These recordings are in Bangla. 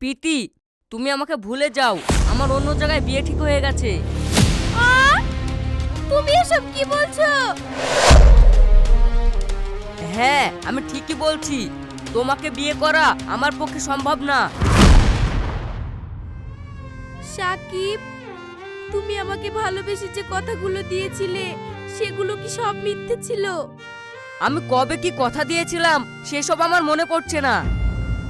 প্রীতি তুমি আমাকে ভুলে যাও। আমার অন্য জায়গায় বিয়ে ঠিক হয়ে গেছে। তুমি এসব কি বলছো? হ্যাঁ আমি ঠিকই বলছি। তোমাকে বিয়ে করা আমার পক্ষে সম্ভব না। সাকিব তুমি আমাকে ভালোবেসে যে কথাগুলো দিয়েছিলে সেগুলো কি সব মিথ্যে ছিল? আমি কবে কি কথা দিয়েছিলাম সেসব আমার মনে পড়ছে না।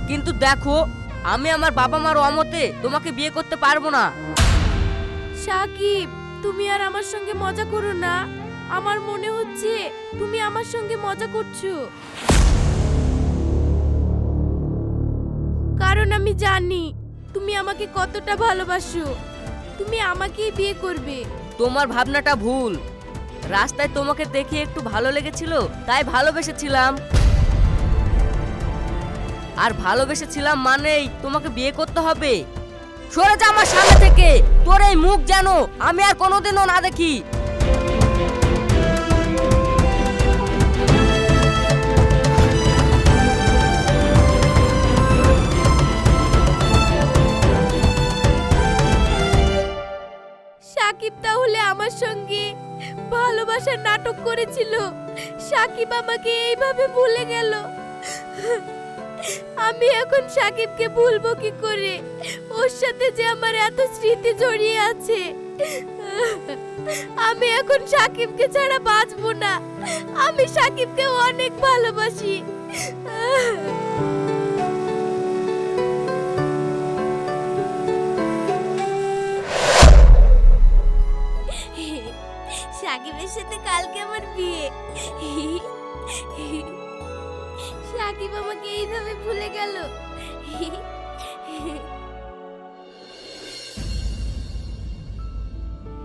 কিন্তু দেখো আমি আমার বাবা মার অমতে তোমাকে বিয়ে করতে পারব না। সাকিব তুমি আর আমার সঙ্গে মজা করো না। আমার মনে হচ্ছে তুমি আমার সঙ্গে মজা করছ। কারণ আমি জানি তুমি আমাকে কতটা ভালোবাসো। তুমি আমাকেই বিয়ে করবে। তোমার ভাবনাটা ভুল। রাস্তায় তোমাকে দেখে একটু ভালো লেগেছিল তাই ভালোবেসেছিলাম। আর ভালোবেসেছিলাম মানেই তোমাকে বিয়ে করতে হবে। সরে যা আমার সামনে থেকে, তোর এই মুখ যেন আমি আর কোনোদিনও না দেখি। সাকিব তাহলে আমার সঙ্গে ভালোবাসার নাটক করেছিল। সাকিব আমাকে এইভাবে ভুলে গেল। আমি এখন সাকিবকে ভুলবো কি করে? ওর সাথে যে আমার এত স্মৃতি জড়িয়ে আছে। আমি এখন সাকিবকে ছাড়া বাঁচবো না। আমি সাকিবকে অনেক ভালোবাসি। সাকিবের সাথে কালকে আমার বিয়ে। সাকিব আমাকে এইভাবে ভুলে গেল।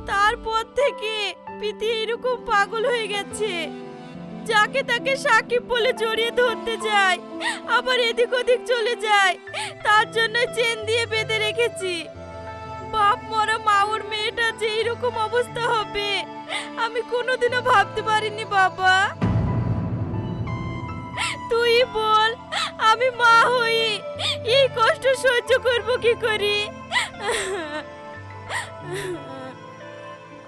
তারপর থেকে প্রীতি এরকম পাগল হয়ে গেছে। যাকে তাকে সাকিব বলে জড়িয়ে ধরতে যায়, আবার এদিক ওদিক চলে যায়, তার জন্য চেন দিয়ে বেঁধে রেখেছি। বাপ মরা মাওর মেয়েটা যে এরকম অবস্থা হবে, আমি কোনোদিনও ভাবতে পারিনি বাবা। তুই বল, আমি মা হই এই কষ্ট সহ্য করব কি করি?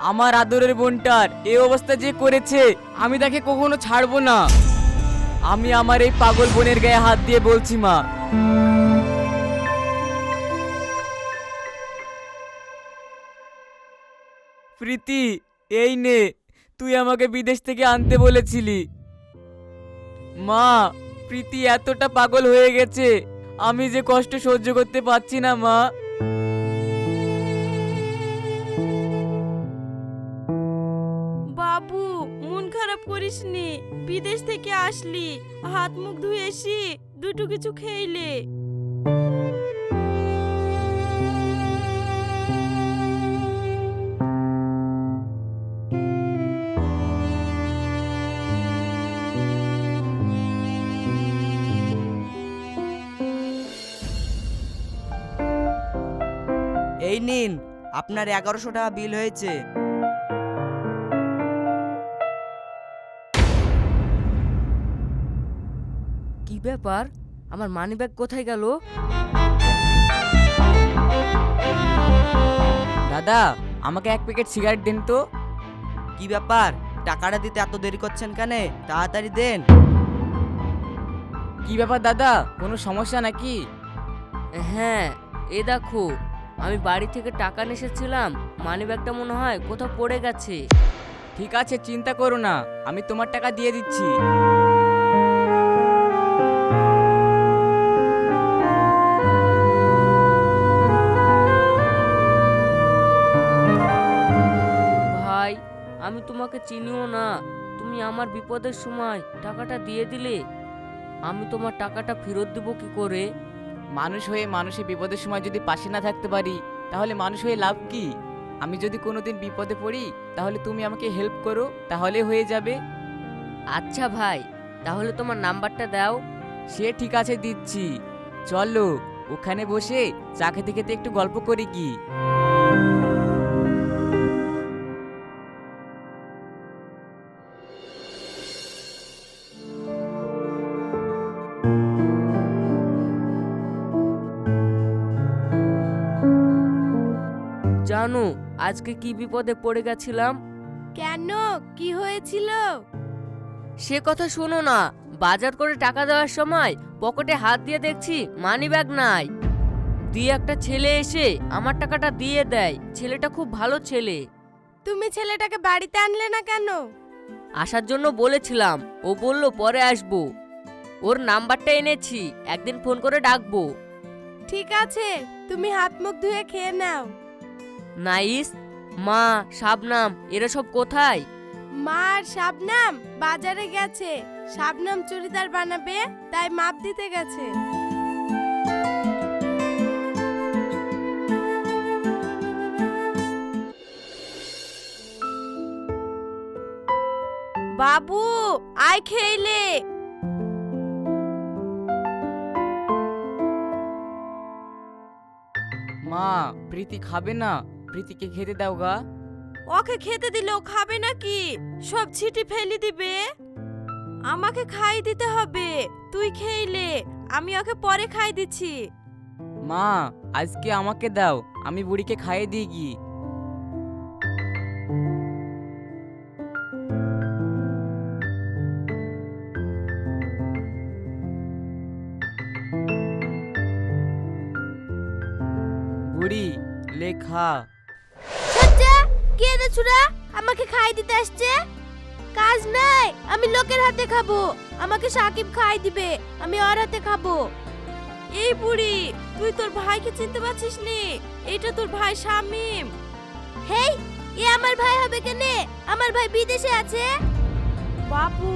আমার আদরের বোনটার এই অবস্থা যে করেছে, আমি তাকে কখনো ছাড়বো না। আমি আমার এই পাগল বোনের গায়ে হাত দিয়ে বলছি, মা। প্রীতি, এই নে, তুই আমাকে বিদেশ থেকে আনতে বলেছিলি। মা, প্রীতি এতটা পাগল হয়ে গেছে। আমি যে কষ্ট সহ্য করতে পারছি না, মা। বাবু, মন খারাপ করিসনি বিদেশ থেকে আসলি। হাত মুখ ধুয়েছি দুটো কিছু খেইলে নিন আপনার এগারোশো টাকা বিল হয়েছে। কি ব্যাপার? আমার মানিব্যাগ কোথায় গেল? দাদা আমাকে এক প্যাকেট সিগারেট দিন তো। কি ব্যাপার? টাকাটা দিতে এত দেরি করছেন কেন? তাড়াতাড়ি দেন। কি ব্যাপার দাদা? কোনো সমস্যা নাকি? হ্যাঁ এ দেখো আমি বাড়ি থেকে টাকা নিয়ে এসেছিলাম। মানিব্যাগটা মনে হয় কোথাও পড়ে গেছে। ঠিক আছে চিন্তা করো না। আমি তোমার টাকা দিয়ে দিচ্ছি। ভাই আমি তোমাকে চিনিও না। তুমি আমার বিপদের সময় টাকাটা দিয়ে দিলে। আমি তোমার টাকাটা ফেরত দেবো কি করে? মানুষ হয়ে মানুষের বিপদের সময় যদি পাশে না থাকতে পারি তাহলে মানুষ হয়ে লাভ কি? আমি যদি কোনোদিন বিপদে পড়ি তাহলে তুমি আমাকে হেল্প করো তাহলে হয়ে যাবে। আচ্ছা ভাই তাহলে তোমার নাম্বারটা দাও। সে ঠিক আছে দিচ্ছি। চলো ওখানে বসে চা খেতে খেতে একটু গল্প করি কি? জানো আজকে কি বিপদে পড়ে গেছিলাম? কেন? কি হয়েছিল? সে কথা শোনো না বাজার করে টাকা দেওয়ার সময় পকেটে হাত দিয়ে দেখছি মানি ব্যাগ নাই। দিয়ে একটা ছেলে এসে আমার টাকাটা দিয়ে দেয় ছেলেটা খুব ভালো ছেলে। তুমি ছেলেটাকে বাড়িতে আনলে না কেন? আসার জন্য বলেছিলাম ও বলল পরে আসব। ওর নাম্বারটা এনেছি একদিন ফোন করে ডাকবো। ঠিক আছে তুমি হাত মুখ ধুয়ে খেয়ে নাও। নাইস। মা শাবনাম এরা সব কোথায়? মা আর শাবনাম বাজারে গেছে। শাবনাম চুড়িদার বানাবে তাই মাপ দিতে গেছে। বাবু আয় খেইলে মা প্রীতি খাবে না? প্রীতিকে খেতে দাও গা। ওকে খেতে দিলেও খাবে নাকি? সব ছিটি ফেলে দিবে। আমাকে খাই দিতে হবে। তুই খেইলে আমি ওকে পরে খাই দিচ্ছি। মা আজকে আমাকে দাও আমি বুড়িকে খাইয়ে দিই গি বুড়ি লেখা কে দে ছুরা আমাকে খাই দিতে আসছে? কাজ নাই আমি লোকের হাতে খাব। আমাকে সাকিব খাই দিবে আমি ওর হাতে খাব। এই বুড়ি তুই তোর ভাইকে চিনতে পারছিস নি? এটা তোর ভাই শামিম। হেই এ আমার ভাই হবে কেনে? আমার ভাই বিদেশে আছে? বাপু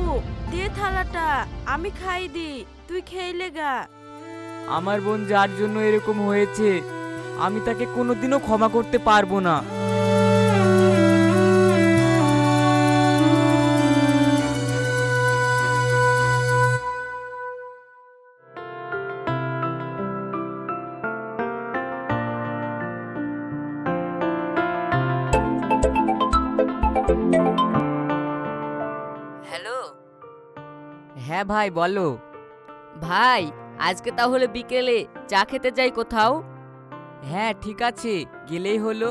দে থালাটা আমি খাই দি তুই খেয়ে গা। আমার বোন যার জন্য এরকম হয়েছে আমি তাকে কোনোদিনও ক্ষমা করতে পারব না। হ্যাঁ ভাই, বলো। ভাই, আজকে তাহলে বিকেলে চা খেতে যাই কোথাও? হ্যাঁ ঠিক আছে, গেলেই হলো।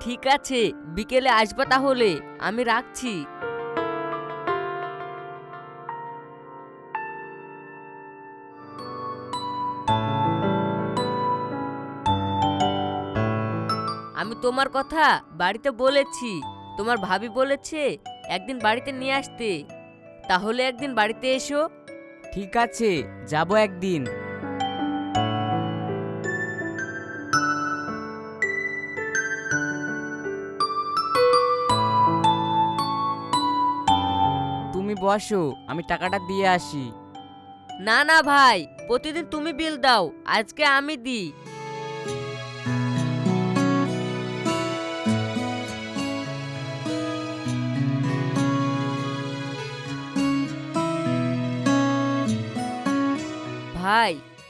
ঠিক আছে, বিকেলে আসবা তাহলে, আমি রাখছি। আমি তোমার কথা বাড়িতে বলেছি, তোমার ভাবি বলেছে একদিন বাড়িতে নিয়ে আসতে। তাহলে একদিন বাড়িতে এসো। ঠিক আছে যাব একদিন। তুমি বসো আমি টাকাটা দিয়ে আসি। না না ভাই প্রতিদিন তুমি বিল দাও আজকে আমি দিই।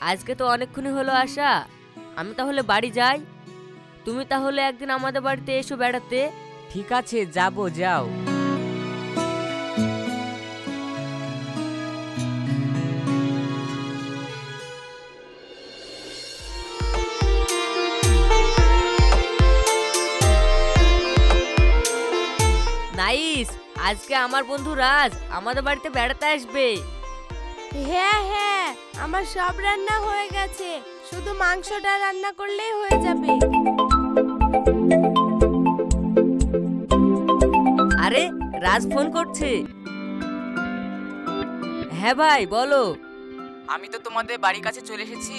আজকে তো অনেকক্ষণই হলো আসা আমি তাহলে বাড়ি যাই। তুমি তাহলে একদিন আমাদের বাড়িতে এসো বেড়াতে। ঠিক আছে যাব যাও। নাইস আজকে আমার বন্ধু রাজ আমাদের বাড়িতে বেড়াতে আসবে। হ্যাঁ হ্যাঁ আমার সব রান্না হয়ে গেছে। শুধু মাংসটা রান্না করলেই হয়ে যাবে। আরে রাজ ফোন করছে। হ্যাঁ ভাই বলো। আমি তো তোমাদের বাড়ির কাছে চলে এসেছি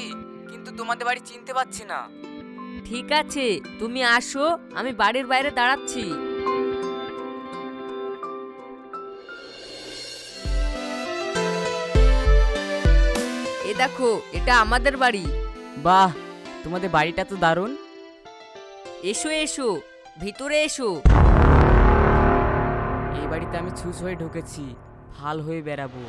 কিন্তু তোমাদের বাড়ি চিনতে পারছি না। ঠিক আছে তুমি আসো আমি বাড়ির বাইরে দাঁড়াচ্ছি। এ দেখো এটা আমাদের বাড়ি। বাহ তোমাদের বাড়িটা তো দারুণ। এসো এসো ভিতরে এসো। এই বাড়িতে আমি ছুস হয়ে ঢুকেছি ভালো হয়ে বেড়াবো।